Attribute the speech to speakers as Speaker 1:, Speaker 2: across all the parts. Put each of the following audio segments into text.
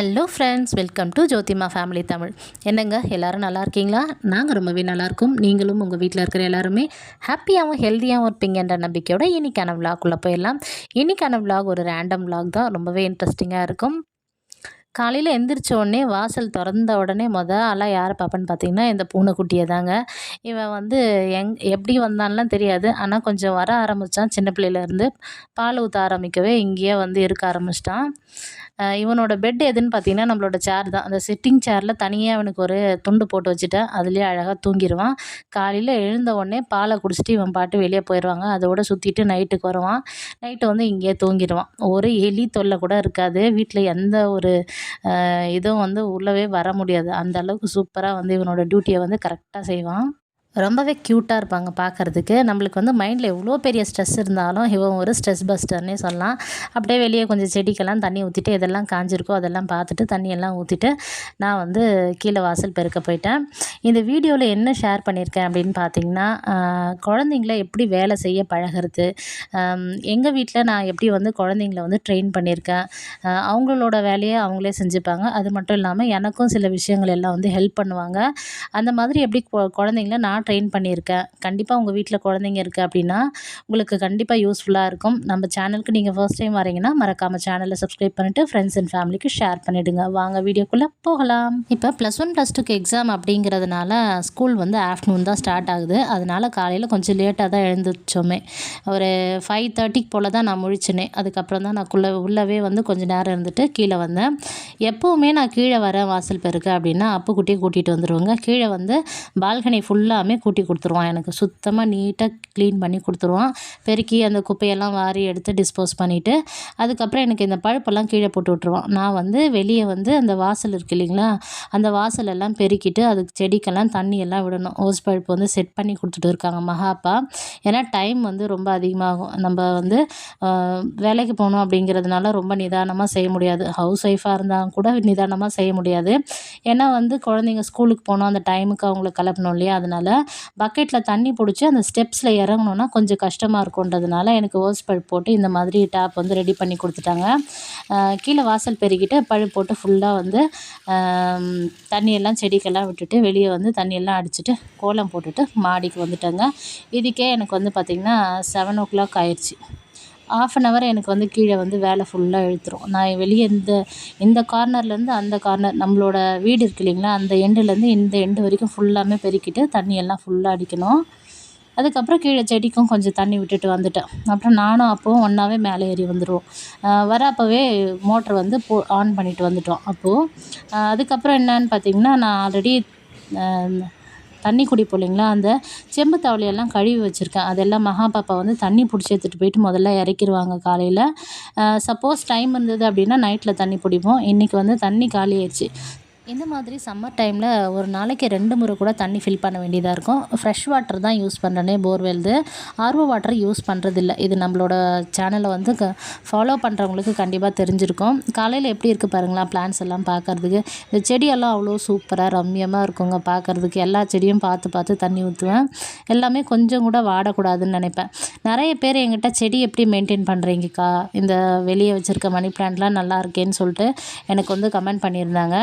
Speaker 1: Hello friends welcome to Jothima family Tamil என்னங்க எல்லோரும் நல்லா இருக்கீங்களா? நாங்கள் ரொம்பவே நல்லாயிருக்கோம் நீங்களும் உங்கள் வீட்டில் இருக்கிற எல்லாருமே ஹாப்பியாகவும் ஹெல்த்தியாகவும் இருப்பீங்கன்ற நம்பிக்கையோட இன்றைக்கான விளாக்குள்ளே போயிடலாம். இன்றைக்கான விலாக் ஒரு ரேண்டம் விலாக் தான். ரொம்பவே இன்ட்ரெஸ்டிங்காக இருக்கும். காலையில் எந்திரிச்ச உடனே வாசல் திறந்த உடனே மொதல் ஆளாக யாரை பார்ப்பேன்னு பார்த்தீங்கன்னா இந்த பூனைக்குட்டியை தாங்க. இவன் வந்து எங் எப்படி வந்தான்லாம் தெரியாது. ஆனால் கொஞ்சம் வர ஆரம்பித்தான் சின்ன பிள்ளையிலேருந்து பால் ஊற்ற ஆரம்பிக்கவே இங்கேயே வந்து இருக்க ஆரம்பிச்சிட்டான். இவனோட பெட் எதுன்னு பார்த்தீங்கன்னா நம்மளோட சேர் தான். அந்த சிட்டிங் சேரில் தனியாக அவனுக்கு ஒரு துண்டு போட்டு வச்சுட்டேன். அதுலேயே அழகாக தூங்கிடுவான் காலையில் எழுந்த உடனே பாலை குடிச்சிட்டு இவன் பாட்டு வெளியே போயிடுவாங்க அதோட சுற்றிட்டு நைட்டுக்கு வருவான். நைட்டு வந்து இங்கேயே தூங்கிடுவான் ஒரு எலி தொல்லை கூட இருக்காது. வீட்டில் எந்த ஒரு இதுவும் வந்து உள்ளவே வர முடியாது. அந்த அளவுக்கு சூப்பராக வந்து இவனோட டியூட்டியை வந்து கரெக்டாக செய்வான். ரொம்பவே க்யூட்டாக இருப்பாங்க பார்க்குறதுக்கு. நம்மளுக்கு வந்து மைண்டில் எவ்வளோ பெரிய ஸ்ட்ரெஸ் இருந்தாலும் இவன் ஒரு ஸ்ட்ரெஸ் பஸ்டர்னே சொல்லலாம். அப்படியே வெளியே கொஞ்சம் செடிக்கெல்லாம் தண்ணி ஊற்றிட்டு எதெல்லாம் காஞ்சிருக்கோ அதெல்லாம் பார்த்துட்டு தண்ணியெல்லாம் ஊற்றிட்டு நான் வந்து கீழே வாசல் பெருக்க போயிட்டேன். இந்த வீடியோவில் என்ன ஷேர் பண்ணியிருக்கேன் அப்படின்னு பார்த்தீங்கன்னா குழந்தைங்கள எப்படி வேலை செய்ய பழகிறது எங்கள் வீட்டில் நான் எப்படி வந்து குழந்தைங்கள வந்து ட்ரெயின் பண்ணியிருக்கேன் அவங்களோட வேலையை அவங்களே செஞ்சுப்பாங்க. அது மட்டும் இல்லாமல் எனக்கும் சில விஷயங்கள் எல்லாம் வந்து ஹெல்ப் பண்ணுவாங்க. அந்த மாதிரி எப்படி குழந்தைங்கள நான் நான் ட்ரெயின் பண்ணியிருக்கேன். கண்டிப்பாக உங்கள் வீட்டில் குழந்தைங்க இருக்குது அப்படின்னா உங்களுக்கு கண்டிப்பாக யூஸ்ஃபுல்லாக இருக்கும். நம்ம சேனலுக்கு நீங்கள் ஃபர்ஸ்ட் டைம் வரீங்கன்னா மறக்காமல் சேனலை சப்ஸ்கிரைப் பண்ணிவிட்டு ஃப்ரெண்ட்ஸ் அண்ட் ஃபேமிலிக்கு ஷேர் பண்ணிவிடுங்க வாங்க வீடியோக்குள்ளே போகலாம். இப்போ ப்ளஸ் ஒன் ப்ளஸ் டூக்கு எக்ஸாம் அப்படிங்கிறதுனால ஸ்கூல் வந்து ஆஃப்டர்நூன் தான் ஸ்டார்ட் ஆகுது. அதனால் காலையில் கொஞ்சம் லேட்டாக தான் எழுந்துச்சோமே. ஒரு ஃபைவ் தேர்ட்டிக்கு போல் தான் நான் முழிச்சினேன் அதுக்கப்புறம் தான் நான் குள்ளே உள்ளவே வந்து கொஞ்சம் நேரம் இருந்துட்டு கீழே வந்தேன். எப்போவுமே நான் கீழே வரேன் வாசல் பெருக்கு அப்படின்னா அப்புக்குட்டியை கூட்டிகிட்டு வந்துடுவேங்க கீழே வந்து பால்கனி ஃபுல்லாக எல்லாமே கூட்டி கொடுத்துருவான். எனக்கு சுத்தமாக நீட்டாக க்ளீன் பண்ணி கொடுத்துருவான். பெருக்கி அந்த குப்பையெல்லாம் வாரி எடுத்து டிஸ்போஸ் பண்ணிவிட்டு அதுக்கப்புறம் எனக்கு இந்த பழுப்பெல்லாம் கீழே போட்டு விட்ருவான் நான் வந்து வெளியே வந்து அந்த வாசல் இருக்குது இல்லைங்களா அந்த வாசலெல்லாம் பெருக்கிட்டு அதுக்கு செடிக்கெல்லாம் தண்ணி எல்லாம் விடணும். ஓஸ் பழுப்பு வந்து செட் பண்ணி கொடுத்துட்டு இருக்காங்க மகாப்பா ஏன்னா டைம் வந்து ரொம்ப அதிகமாகும். நம்ம வந்து வேலைக்கு போகணும் அப்படிங்கிறதுனால ரொம்ப நிதானமாக செய்ய முடியாது. ஹவுஸ் ஒய்ஃபாக இருந்தாலும் கூட நிதானமாக செய்ய முடியாது. ஏன்னா வந்து குழந்தைங்க ஸ்கூலுக்கு போகணும். அந்த டைமுக்கு அவங்கள கிளப்பணும் இல்லையா? அதனால் பக்கெட்டில் தண்ணி பிடிச்சி அந்த ஸ்டெப்ஸில் இறங்கணுன்னா கொஞ்சம் கஷ்டமாக இருக்குன்றதுனால எனக்கு ஓஸ் பழுப்பு போட்டு இந்த மாதிரி டேப் வந்து ரெடி பண்ணி கொடுத்துட்டாங்க. கீழே வாசல் பெருகிட்டு பழுப்பு போட்டு ஃபுல்லாக வந்து தண்ணியெல்லாம் செடிக்கெல்லாம் விட்டுட்டு வெளியே வந்து தண்ணியெல்லாம் அடிச்சுட்டு கோலம் போட்டுட்டு மாடிக்கு வந்துட்டேங்க. இதுக்கே எனக்கு வந்து பார்த்திங்கன்னா செவன் ஓ கிளாக் ஆயிடுச்சு ஆஃப் அன் ஹவர் எனக்கு வந்து கீழே வந்து வேலை ஃபுல்லாக இழுத்துரும். நான் வெளியே இந்த இந்த கார்னர்லேருந்து அந்த கார்னர் நம்மளோட வீடு இருக்கு இல்லைங்களா அந்த எண்டுலேருந்து இந்த எண்டு வரைக்கும் ஃபுல்லாமே பெருக்கிட்டு தண்ணியெல்லாம் ஃபுல்லாக அடிக்கணும். அதுக்கப்புறம் கீழே செடிக்கும் கொஞ்சம் தண்ணி விட்டுட்டு வந்துட்டேன். அப்புறம் நானும் அப்போவும் ஒன்றாவே மேலே ஏறி வந்துடுவோம் வர அப்போவே மோட்ரு வந்து போ ஆன் பண்ணிவிட்டு வந்துட்டோம். அப்போது அதுக்கப்புறம் என்னன்னு பார்த்திங்கன்னா நான் ஆல்ரெடி தண்ணி குடிப்போம் இல்லைங்களா? அந்த செம்பு தவளையெல்லாம் கழுவி வச்சுருக்கேன். அதெல்லாம் மகா பாப்பா வந்து தண்ணி பிடிச்சி எடுத்துகிட்டு போயிட்டு முதல்ல இறக்கிடுவாங்க காலையில். சப்போஸ் டைம் இருந்தது அப்படின்னா நைட்டில் தண்ணி பிடிப்போம். இன்றைக்கி வந்து தண்ணி காலி ஆயிடுச்சு. இந்த மாதிரி சம்மர் டைமில் ஒரு நாளைக்கு ரெண்டு முறை கூட தண்ணி ஃபில் பண்ண வேண்டியதாக இருக்கும். ஃப்ரெஷ் வாட்டர் தான் யூஸ் பண்ணுறேனே போர்வெல்து. ஆர்வோ வாட்டர் யூஸ் பண்ணுறதில்ல இது நம்மளோட சேனலை வந்து க ஃபாலோ பண்ணுறவங்களுக்கு கண்டிப்பாக தெரிஞ்சிருக்கும். காலையில் எப்படி இருக்குது பாருங்களா பிளான்ஸ் எல்லாம் பார்க்குறதுக்கு இந்த செடியெல்லாம் அவ்வளோ சூப்பராக ரம்யமாக இருக்குங்க பார்க்குறதுக்கு எல்லா செடியும் பார்த்து பார்த்து தண்ணி ஊற்றுவேன் எல்லாமே கொஞ்சம் கூட வாடக்கூடாதுன்னு நினைப்பேன். நிறைய பேர் எங்கிட்ட செடி எப்படி மெயின்டைன் பண்ணுறீங்கக்கா இந்த வெளியே வச்சுருக்க மணி பிளான்ட்லாம் நல்லா இருக்கேன்னு சொல்லிட்டு எனக்கு வந்து கமெண்ட் பண்ணியிருந்தாங்க.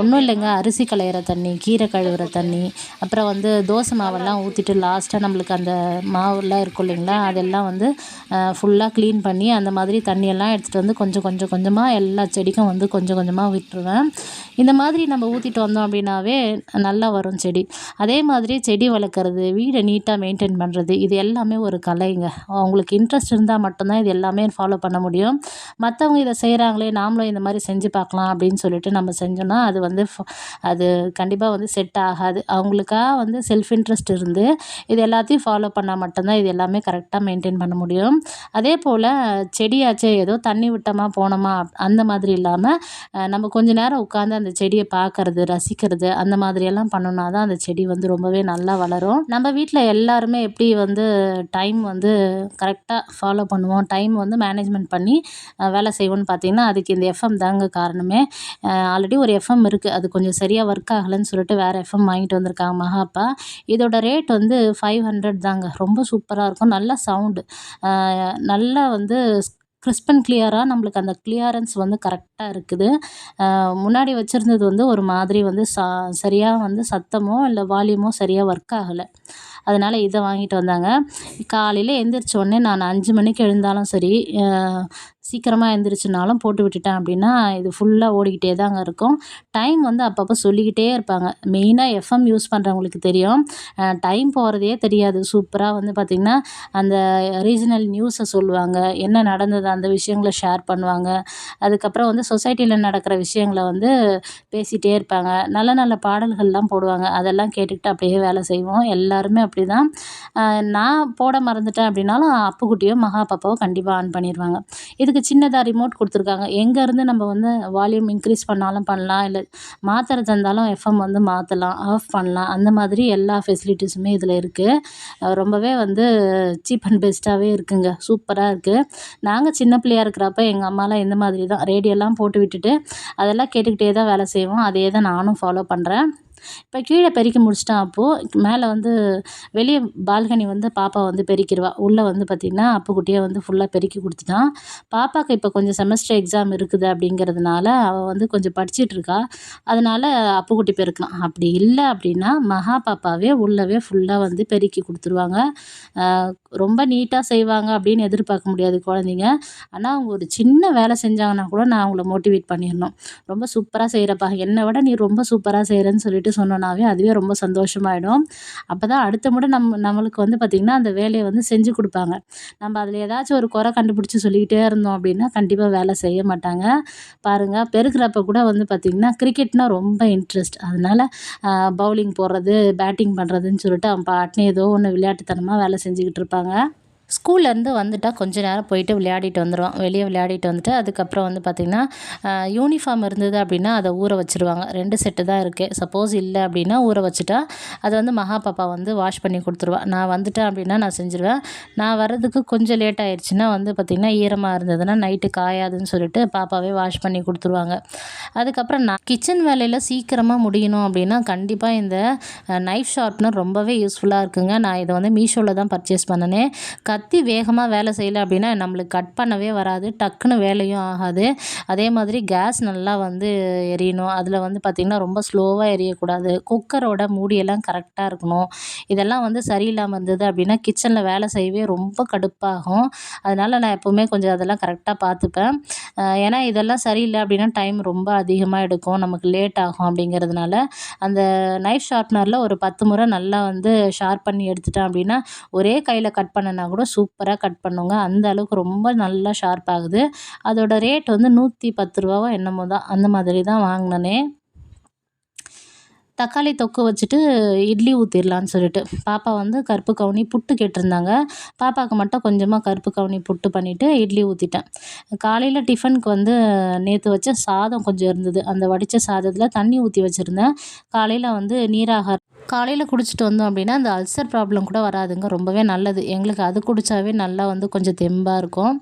Speaker 1: ஒன்று ஒன்றும் இல்லைங்க. அரிசி களையிற தண்ணி கீரை கழுவுற தண்ணி அப்புறம் வந்து தோசை மாவெல்லாம் ஊற்றிட்டு லாஸ்ட்டாக நம்மளுக்கு அந்த மாவுலாம் இருக்கும் இல்லைங்களா? அதெல்லாம் வந்து ஃபுல்லாக க்ளீன் பண்ணி அந்த மாதிரி தண்ணியெல்லாம் எடுத்துகிட்டு வந்து கொஞ்சம் கொஞ்சம் கொஞ்சமாக எல்லா செடிக்கும் வந்து கொஞ்சம் கொஞ்சமாக விட்டுருவேன். இந்த மாதிரி நம்ம ஊற்றிட்டு வந்தோம் அப்படின்னாவே நல்லா வரும் செடி. அதே மாதிரி செடி வளர்க்குறது வீடை நீட்டாக மெயின்டைன் பண்ணுறது இது எல்லாமே ஒரு கலைங்க. அவங்களுக்கு இன்ட்ரெஸ்ட் இருந்தால் மட்டும்தான் இது எல்லாமே ஃபாலோ பண்ண முடியும். மற்றவங்க இதை செய்கிறாங்களே நாமளும் இந்த மாதிரி செஞ்சு பார்க்கலாம் அப்படின்னு சொல்லிட்டு நம்ம செஞ்சோன்னா அது வந்து வந்து அது கண்டிப்பாக வந்து செட் ஆகாது. அவங்களுக்காக வந்து செல்ஃப் இன்ட்ரெஸ்ட் இருந்து இது எல்லாத்தையும் ஃபாலோ பண்ணால் மட்டும்தான் இது எல்லாமே கரெக்டாக மெயின்டைன் பண்ண முடியும். அதே போல் செடியாச்சே ஏதோ தண்ணி விட்டோமா போனோமா அந்த மாதிரி இல்லாமல் நம்ம கொஞ்ச நேரம் உட்காந்து அந்த செடியை பார்க்கறது ரசிக்கிறது அந்த மாதிரியெல்லாம் பண்ணோன்னா தான் அந்த செடி வந்து ரொம்பவே நல்லா வளரும். நம்ம வீட்டில் எல்லாருமே எப்படி வந்து டைம் வந்து கரெக்டாக ஃபாலோ பண்ணுவோம் டைம் வந்து மேனேஜ்மெண்ட் பண்ணி வேலை செய்வோம்னு பார்த்தீங்கன்னா அதுக்கு இந்த எஃப்எம் தாங்க காரணமே. ஆல்ரெடி ஒரு எஃப்எம் இருக்குது அது கொஞ்சம் சரியாக ஒர்க் ஆகலைன்னு சொல்லிட்டு வேறு எஃப்எம் வாங்கிட்டு வந்திருக்காங்க மகாப்பா. இதோட ரேட் வந்து ஃபைவ் ஹண்ட்ரட் தாங்க. ரொம்ப சூப்பராக இருக்கும். நல்ல சவுண்டு நல்லா வந்து கிறிஸ்ப் அண்ட் கிளியராக நம்மளுக்கு அந்த கிளியரன்ஸ் வந்து கரெக்டாக இருக்குது. முன்னாடி வச்சுருந்தது வந்து ஒரு மாதிரி வந்து சா சரியாக வந்து சத்தமோ இல்லை வால்யூமோ சரியாக ஒர்க் ஆகலை. அதனால் இதை வாங்கிட்டு வந்தாங்க. காலையில் எழுந்திரிச்ச உடனே நான் அஞ்சு மணிக்கு எழுந்தாலும் சரி சீக்கிரமாக எழுந்திரிச்சினாலும் போட்டு விட்டுட்டேன் அப்படின்னா இது ஃபுல்லாக ஓடிக்கிட்டே தாங்க இருக்கும். டைம் வந்து அப்பப்போ சொல்லிக்கிட்டே இருப்பாங்க. மெயினாக எஃப்எம் யூஸ் பண்ணுறவங்களுக்கு தெரியும். டைம் போகிறதே தெரியாது. சூப்பராக வந்து பார்த்திங்கன்னா அந்த ரீஜனல் நியூஸை சொல்லுவாங்க. என்ன நடந்தது அந்த விஷயங்களை ஷேர் பண்ணுவாங்க. அதுக்கப்புறம் வந்து சொசைட்டியில் நடக்கிற விஷயங்களை வந்து பேசிகிட்டே இருப்பாங்க. நல்ல நல்ல பாடல்கள்லாம் போடுவாங்க. அதெல்லாம் கேட்டுக்கிட்டு அப்படியே வேலை செய்வோம். எல்லாருமே அப்படி தான் நான் போட மறந்துட்டேன் அப்படின்னாலும் அப்புக்குட்டியோ மகா பாப்பாவோ கண்டிப்பாக ஆன் பண்ணிடுவாங்க இதுக்கு சின்னதாக ரிமோட் கொடுத்துருக்காங்க. எங்கேருந்து நம்ம வந்து வால்யூம் இன்க்ரீஸ் பண்ணாலும் பண்ணலாம். இல்லை மாற்றுறதா இருந்தாலும் எஃப்எம் வந்து மாற்றலாம் ஆஃப் பண்ணலாம். அந்த மாதிரி எல்லா ஃபெசிலிட்டிஸுமே இதில் இருக்குது ரொம்பவே வந்து சீப் அண்ட் பெஸ்ட்டாகவே இருக்குங்க. சூப்பராக இருக்குது நாங்கள் சின்ன பிள்ளையா இருக்கிறப்ப எங்கள் அம்மாலாம் இந்த மாதிரி தான். ரேடியோலாம் போட்டு விட்டுட்டு அதெல்லாம் கேட்டுக்கிட்டே தான் வேலை செய்வோம். அதே தான் நானும் ஃபாலோ பண்ணுறேன் இப்போ கீழே பெருக்கி முடிச்சிட்டேன் அப்போது மேலே வந்து வெளியே பால்கனி வந்து பாப்பா வந்து பெருக்கிடுவா. உள்ளே வந்து பார்த்திங்கன்னா அப்புக்குட்டியே வந்து ஃபுல்லாக பெருக்கி கொடுத்துட்டான் பாப்பாவுக்கு இப்போ கொஞ்சம் செமஸ்டர் எக்ஸாம் இருக்குது அப்படிங்கிறதுனால அவள் வந்து கொஞ்சம் படிச்சிட்டு இருக்கா. அதனால் அப்புக்குட்டி பெருக்கலாம். அப்படி இல்லை அப்படின்னா மகா பாப்பாவே உள்ளவே ஃபுல்லாக வந்து பெருக்கி கொடுத்துருவாங்க. ரொம்ப நீட்டாக செய்வாங்க அப்படின்னு எதிர்பார்க்க முடியாது குழந்தைங்க. ஆனால் அவங்க ஒரு சின்ன வேலை செஞ்சாங்கன்னா கூட நான் அவங்கள மோட்டிவேட் பண்ணிடணும். ரொம்ப சூப்பராக செய்கிறப்பா என்னை விட நீ ரொம்ப சூப்பராக செய்கிறேன்னு சொல்லிட்டு சொன்னோன்னாவே அதுவே ரொம்ப சந்தோஷமாயிடும். அப்போ தான் அடுத்த முறை நம்ம நம்மளுக்கு வந்து பார்த்திங்கன்னா அந்த வேலையை வந்து செஞ்சு கொடுப்பாங்க. நம்ம அதில் ஏதாச்சும் ஒரு குறை கண்டுபிடிச்சி சொல்லிக்கிட்டே இருந்தோம் அப்படின்னா கண்டிப்பாக வேலை செய்ய மாட்டாங்க. பாருங்கள் பெருக்கிறப்ப கூட வந்து பார்த்திங்கன்னா கிரிக்கெட்னால் ரொம்ப இன்ட்ரெஸ்ட் அதனால் பவுலிங் போடுறது பேட்டிங் பண்ணுறதுன்னு சொல்லிட்டு அவன் பாட்டுன்னு ஏதோ ஒன்று விளையாட்டுத்தனமாக வேலை செஞ்சுக்கிட்டு இருப்பாங்க. ஸ்கூல்லேருந்து வந்துட்டால் கொஞ்ச நேரம் போயிட்டு விளையாடிட்டு வந்துடுவான் வெளியே விளையாடிட்டு வந்துட்டு அதுக்கப்புறம் வந்து பார்த்திங்கன்னா யூனிஃபார்ம் இருந்தது அப்படின்னா அதை ஊற வச்சுருவாங்க. ரெண்டு செட்டு தான் இருக்குது சப்போஸ் இல்லை அப்படின்னா ஊற வச்சுட்டா அதை வந்து மகா பாப்பா வந்து வாஷ் பண்ணி கொடுத்துருவா. நான் வந்துட்டேன் அப்படின்னா நான் செஞ்சுருவேன். நான் வர்றதுக்கு கொஞ்சம் லேட் ஆயிடுச்சுன்னா வந்து பார்த்திங்கன்னா ஈரமாக இருந்ததுன்னா நைட்டு காயாதுன்னு சொல்லிட்டு பாப்பாவே வாஷ் பண்ணி கொடுத்துருவாங்க. அதுக்கப்புறம் நான் கிச்சன் வேலையில் சீக்கிரமாக முடியணும் அப்படின்னா கண்டிப்பாக இந்த நைஃப் ஷார்ப்னர் ரொம்பவே யூஸ்ஃபுல்லாக இருக்குங்க. நான் இதை வந்து மீஷோவில் தான் பர்ச்சேஸ் பண்ணினேன். கத்தி வேகமாக வேலை செய்யலை அப்படின்னா நம்மளுக்கு கட் பண்ணவே வராது. டக்குன்னு வேலையும் ஆகாது. அதே மாதிரி கேஸ் நல்லா வந்து எரியணும். அதில் வந்து பார்த்திங்கன்னா ரொம்ப ஸ்லோவாக எரியக்கூடாது. குக்கரோட மூடியெல்லாம் கரெக்டாக இருக்கணும். இதெல்லாம் வந்து சரியில்லாமல் இருந்தது அப்படின்னா கிச்சனில் வேலை செய்யவே ரொம்ப கடுப்பாகும். அதனால் நான் எப்போவுமே கொஞ்சம் அதெல்லாம் கரெக்டாக பார்த்துப்பேன். ஏன்னா இதெல்லாம் சரியில்லை அப்படின்னா டைம் ரொம்ப அதிகமாக எடுக்கும். நமக்கு லேட் ஆகும் அப்படிங்கிறதுனால. அந்த நைஃப் ஷார்ப்னரில் ஒரு பத்து முறை நல்லா வந்து ஷார்ப் பண்ணி எடுத்துட்டேன் அப்படின்னா ஒரே கையில் கட் பண்ணனா கூட சூப்பராக கட் பண்ணுங்க. அந்த அளவுக்கு ரொம்ப நல்லா ஷார்ப் ஆகுது. அதோட ரேட் வந்து நூற்றி பத்து ரூபாவோ என்னமோ தான். அந்த மாதிரி தான் வாங்கினனே. தக்காளி தொக்கு வச்சுட்டு இட்லி ஊற்றிடலான்னு சொல்லிட்டு. பாப்பா வந்து கருப்பு கவுனி புட்டு கேட்டிருந்தாங்க. பாப்பாவுக்கு மட்டும் கொஞ்சமாக கருப்பு கவுனி புட்டு பண்ணிவிட்டு இட்லி ஊற்றிட்டேன் காலையில் டிஃபனுக்கு வந்து நேற்று வச்ச சாதம் கொஞ்சம் இருந்தது. அந்த வடித்த சாதத்தில் தண்ணி ஊற்றி வச்சுருந்தேன். காலையில் வந்து நீராகாரம். காலையில் குடிச்சிட்டு வந்தோம் அப்படின்னா அந்த அல்சர் ப்ராப்ளம் கூட வராதுங்க. ரொம்பவே நல்லது. எங்களுக்கு அது குடித்தாவே நல்லா வந்து கொஞ்சம் தெம்பாக இருக்கும்.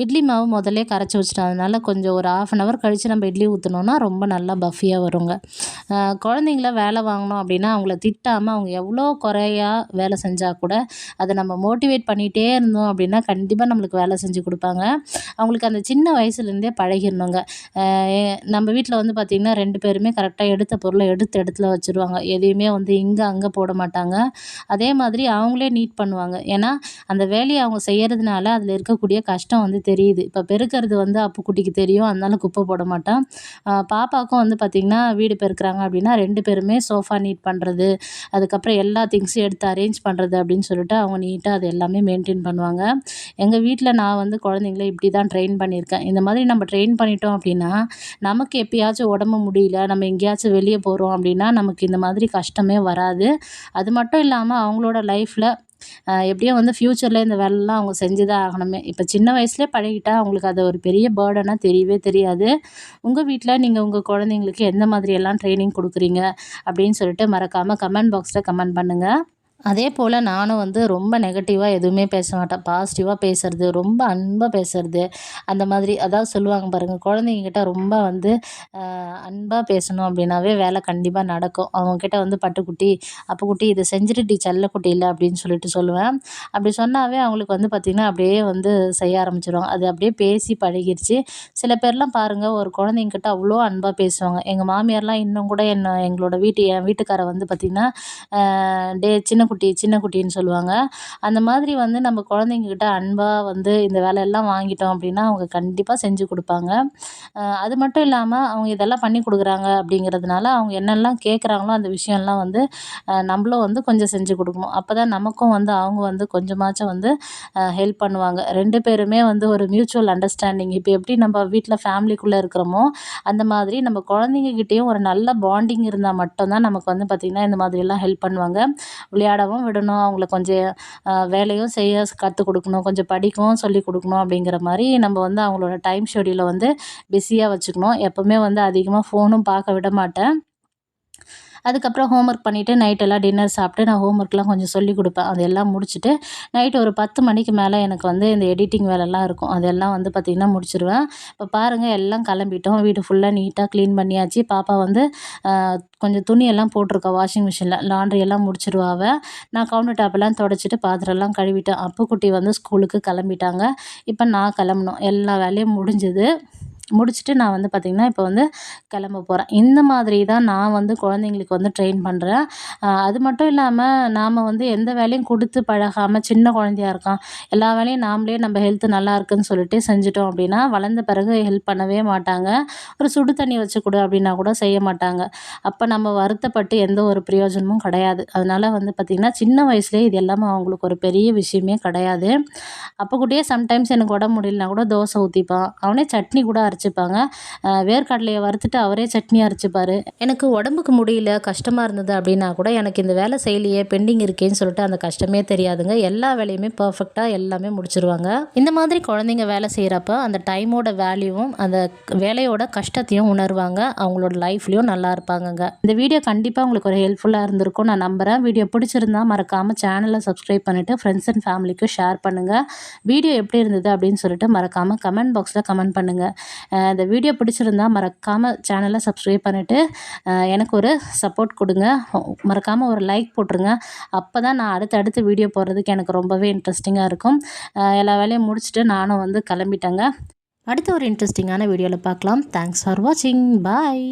Speaker 1: இட்லி மாவு முதல்லே கரைச்சி வச்சுட்டேன். அதனால் கொஞ்சம் ஒரு ஆஃப் அன் ஹவர் கழித்து நம்ம இட்லி ஊற்றினோன்னா ரொம்ப நல்லா பஃபியாக வருங்க. குழந்தைங்கள வேலை வாங்கினோம் அப்படின்னா அவங்கள திட்டாமல் அவங்க எவ்வளோ குறையாக வேலை செஞ்சால் கூட அதை நம்ம மோட்டிவேட் பண்ணிகிட்டே இருந்தோம் அப்படின்னா கண்டிப்பாக நம்மளுக்கு வேலை செஞ்சு கொடுப்பாங்க. அவங்களுக்கு அந்த சின்ன வயசுலேருந்தே பழகிடணுங்க. நம்ம வீட்டில் வந்து பார்த்திங்கன்னா ரெண்டு பேருமே கரெக்டாக எடுத்த பொருளை எடுத்த இடத்துல வச்சுருவாங்க. எதையுமே வந்து இங்கே அங்கே போட மாட்டாங்க. அதே மாதிரி அவங்களே நீட் பண்ணுவாங்க. ஏன்னா அந்த வேலையை அவங்க செய்கிறதுனால அதில் இருக்கக்கூடிய கஷ்டம் வந்து தெரியுது. இப்போ பெருக்கிறது வந்து அப்புக்குட்டிக்கு தெரியும். அதனால குப்பை போட மாட்டான் பாப்பாவுக்கும் வந்து பார்த்திங்கன்னா வீடு பெருக்கிறாங்க அப்படின்னா ரெண்டு பேருமே சோஃபா நீட் பண்ணுறது அதுக்கப்புறம் எல்லா திங்ஸும் எடுத்து அரேஞ்ச் பண்ணுறது அப்படின்னு சொல்லிட்டு அவங்க நீட்டாக அது எல்லாமே மெயின்டைன் பண்ணுவாங்க. எங்கள் வீட்டில் நான் வந்து குழந்தைங்கள இப்படி தான் ட்ரெயின் பண்ணியிருக்கேன். இந்த மாதிரி நம்ம ட்ரெயின் பண்ணிட்டோம் அப்படின்னா நமக்கு எப்பயாச்சும் உடம்பு முடியல நம்ம எங்கேயாச்சும் வெளியே போகிறோம் அப்படின்னா நமக்கு இந்த மாதிரி கஷ்டமே வராது. அது மட்டும் இல்லாமல் அவங்களோட லைஃப்பில் எப்படியும் வந்து ஃப்யூச்சரில் இந்த வேலைலாம் அவங்க செஞ்சு தான் ஆகணுமே. இப்போ சின்ன வயசுலேயே பழகிட்டா அவங்களுக்கு அது ஒரு பெரிய பேர்டனாக தெரியவே தெரியாது. உங்கள் வீட்டில் நீங்கள் உங்கள் குழந்தைங்களுக்கு எந்த மாதிரியெல்லாம் ட்ரைனிங் கொடுக்குறீங்க அப்படின்னு சொல்லிட்டு மறக்காமல் கமெண்ட் பாக்ஸில் கமெண்ட் பண்ணுங்கள் அதே போல் நானும் வந்து ரொம்ப நெகட்டிவாக எதுவுமே பேச மாட்டேன். பாசிட்டிவாக பேசுறது ரொம்ப அன்பாக பேசுறது அந்த மாதிரி அதாவது சொல்லுவாங்க பாருங்கள் குழந்தைங்கக்கிட்ட ரொம்ப வந்து அன்பாக பேசணும் அப்படின்னாவே வேலை கண்டிப்பாக நடக்கும். அவங்கக்கிட்ட வந்து பட்டுக்குட்டி அப்புக்குட்டி இதை செஞ்சுட்டுடி செல்லக்குட்டி இல்லை அப்படின்னு சொல்லிட்டு சொல்லுவேன். அப்படி சொன்னாவே அவங்களுக்கு வந்து பார்த்திங்கன்னா அப்படியே வந்து செய்ய ஆரம்பிச்சிடுவாங்க அது அப்படியே பேசி பழகிருச்சு. சில பேர்லாம் பாருங்கள் ஒரு குழந்தைங்கக்கிட்ட அவ்வளோ அன்பாக பேசுவாங்க. எங்கள் மாமியார்லாம் இன்னும் கூட என்ன எங்களோட வீட்டு என் வீட்டுக்காரை வந்து பார்த்திங்கன்னா டே சின்ன குட்டி சின்ன குட்டின்னு சொல்லுவாங்க. அந்த மாதிரி வந்து நம்ம குழந்தைங்கக்கிட்ட அன்பாக வந்து இந்த வேலையெல்லாம் வாங்கிட்டோம் அப்படின்னா அவங்க கண்டிப்பாக செஞ்சு கொடுப்பாங்க. அது மட்டும் இல்லாமல் அவங்க இதெல்லாம் பண்ணி கொடுக்குறாங்க அப்படிங்கிறதுனால அவங்க என்னெல்லாம் கேட்குறாங்களோ அந்த விஷயம்லாம் வந்து நம்மளும் வந்து கொஞ்சம் செஞ்சு கொடுக்கணும். அப்போ தான் நமக்கும் வந்து அவங்க வந்து கொஞ்சமாச்சும் வந்து ஹெல்ப் பண்ணுவாங்க. ரெண்டு பேருமே வந்து ஒரு மியூச்சுவல் அண்டர்ஸ்டாண்டிங் இப்போ எப்படி நம்ம வீட்டில் ஃபேமிலிக்குள்ளே இருக்கிறோமோ அந்த மாதிரி நம்ம குழந்தைங்கக்கிட்டேயும் ஒரு நல்ல பாண்டிங் இருந்தால் மட்டும்தான் நமக்கு வந்து பார்த்திங்கன்னா இந்த மாதிரியெல்லாம் ஹெல்ப் பண்ணுவாங்க. விளையாட விளையாடவும் விடணும். அவங்கள கொஞ்சம் வேலையும் செய்ய கற்றுக் கொடுக்கணும். கொஞ்சம் படிக்கவும் சொல்லிக் கொடுக்கணும் அப்படிங்கிற மாதிரி நம்ம வந்து அவங்களோட டைம் ஷெடியூலை வந்து பிஸியாக வச்சுக்கணும். எப்போவுமே வந்து அதிகமாக ஃபோனும் பார்க்க விட மாட்டேன். அதுக்கப்புறம் ஹோம் ஒர்க் பண்ணிவிட்டு நைட்டெல்லாம் டின்னர் சாப்பிட்டு நான் ஹோம் ஒர்க்லாம் கொஞ்சம் சொல்லிக் கொடுப்பேன். அதெல்லாம் முடிச்சுட்டு நைட்டு ஒரு பத்து மணிக்கு மேலே எனக்கு வந்து இந்த எடிட்டிங் வேலைலாம் இருக்கும். அதெல்லாம் வந்து பார்த்திங்கன்னா முடிச்சிடுவேன் இப்போ பாருங்கள் எல்லாம் கிளம்பிட்டோம். வீடு ஃபுல்லாக நீட்டாக க்ளீன் பண்ணியாச்சு. பாப்பா வந்து கொஞ்சம் துணியெல்லாம் போட்டிருக்கா வாஷிங் மிஷினில் லாண்ட்ரி எல்லாம் முடிச்சிடுவாவ நான் கவுண்டர் டாப்பெல்லாம் தொடச்சிட்டு பாத்திரம்லாம் கழுவிட்டேன். அப்புக்குட்டி வந்து ஸ்கூலுக்கு கிளம்பிட்டாங்க. இப்போ நான் கிளம்பணும். எல்லா வேலையும் முடிஞ்சுது. முடிச்சுட்டு நான் வந்து பார்த்திங்கன்னா இப்போ வந்து கிளம்ப போகிறேன் இந்த மாதிரி தான் நான் வந்து குழந்தைங்களுக்கு வந்து ட்ரெயின் பண்ணுறேன் அது மட்டும் இல்லாமல் நாம் வந்து எந்த வேலையும் கொடுத்து பழகாமல் சின்ன குழந்தையா இருக்கான் எல்லா வேலையும் நாமளே நம்ம ஹெல்த்து நல்லா இருக்குன்னு சொல்லிட்டு செஞ்சுட்டோம் அப்படின்னா வளர்ந்த பிறகு ஹெல்ப் பண்ணவே மாட்டாங்க. ஒரு சுடு தண்ணி வச்சு கொடு அப்படின்னா கூட செய்ய மாட்டாங்க. அப்போ நம்ம வருத்தப்பட்டு எந்த ஒரு பிரயோஜனமும் கிடையாது. அதனால் வந்து பார்த்திங்கன்னா சின்ன வயசுலேயே இது எல்லாமே அவங்களுக்கு ஒரு பெரிய விஷயமே கிடையாது. அப்போ கூடயே சம்டைம்ஸ் எனக்கு உடம்பு முடியலனா கூட தோசை ஊற்றிப்பான் அவனே சட்னி கூட அரைச்சிப்பாங்க. வேர்க்கடலையை வறுத்துட்டு அவரே சட்னி அரைச்சிப்பார். எனக்கு உடம்புக்கு முடியல கஷ்டமாக இருந்தது அப்படின்னா கூட எனக்கு இந்த வேலை செய்யலையே பெண்டிங் இருக்கேன்னு சொல்லிட்டு அந்த கஷ்டமே தெரியாதுங்க. எல்லா வேலையுமே பர்ஃபெக்டாக எல்லாமே முடிச்சிருவாங்க. இந்த மாதிரி குழந்தைங்க வேலை செய்கிறப்ப அந்த டைமோட வேல்யூவும் அந்த வேலையோட கஷ்டத்தையும் உணர்வாங்க. அவங்களோட லைஃப்லேயும் நல்லா இருப்பாங்கங்க. இந்த வீடியோ கண்டிப்பாக உங்களுக்கு ஒரு ஹெல்ப்ஃபுல்லாக இருந்திருக்கும். நான் நம்புகிறேன் வீடியோ பிடிச்சிருந்தா மறக்காமல் சேனலை சப்ஸ்கிரைப் பண்ணிவிட்டு ஃப்ரெண்ட்ஸ் அண்ட் ஃபேமிலிக்கும் ஷேர் பண்ணுங்கள் வீடியோ எப்படி இருந்தது அப்படின்னு சொல்லிட்டு மறக்காமல் கமெண்ட் பாக்ஸில் கமெண்ட் பண்ணுங்கள் இந்த வீடியோ பிடிச்சிருந்தா மறக்காமல் சேனலை சப்ஸ்கிரைப் பண்ணிவிட்டு எனக்கு ஒரு சப்போர்ட் கொடுங்க. மறக்காமல் ஒரு லைக் போட்டுருங்க. அப்போ தான் நான் அடுத்து அடுத்து வீடியோ போடுறதுக்கு எனக்கு ரொம்பவே இன்ட்ரெஸ்டிங்காக இருக்கும். எல்லா வேலையும் முடிச்சுட்டு நானும் வந்து கிளம்பிட்டேங்க. அடுத்த ஒரு இன்ட்ரெஸ்டிங்கான வீடியோவில் பார்க்கலாம். தேங்க்ஸ் ஃபார் வாட்சிங் பாய்